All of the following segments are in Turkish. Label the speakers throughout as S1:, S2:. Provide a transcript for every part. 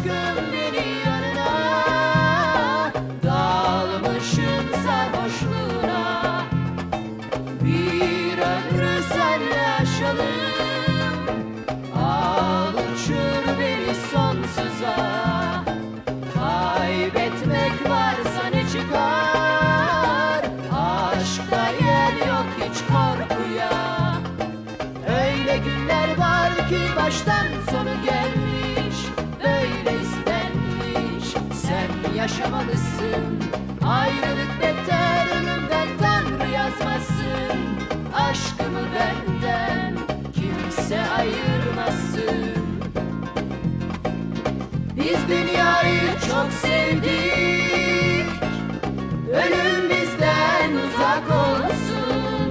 S1: aşkım beni yanına. Dalmışım sarhoşluğuna. Bir ömrü senle aşalım. Al uçur beni sonsuza. Kaybetmek varsa ne çıkar? Aşkta yer yok hiç korkuya. Öyle günler var ki baştan yaşamalısın. Ayrılık beter ölümden Tanrı yazmasın. Aşkımı benden Kimse ayırmasın. Biz dünyayı çok sevdik. Ölüm bizden uzak olsun.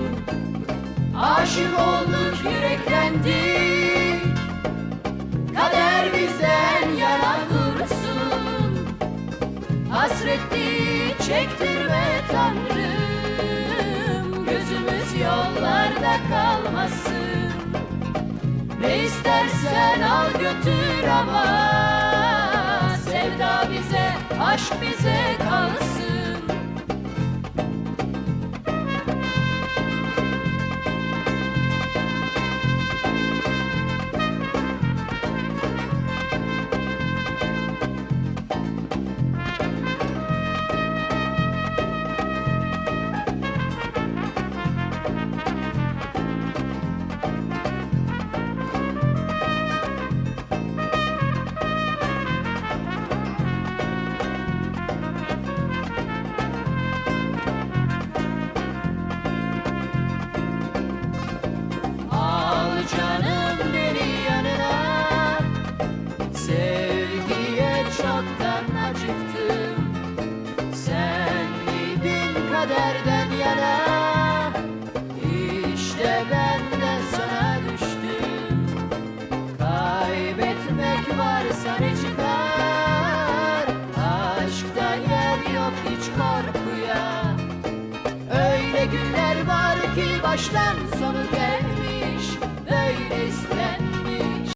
S1: Aşık olduk yüreklendik kalmasın. Ne istersen al götür ama. Sevda bize, aşk bize kalsın baştan sonu gelmiş böyle ister.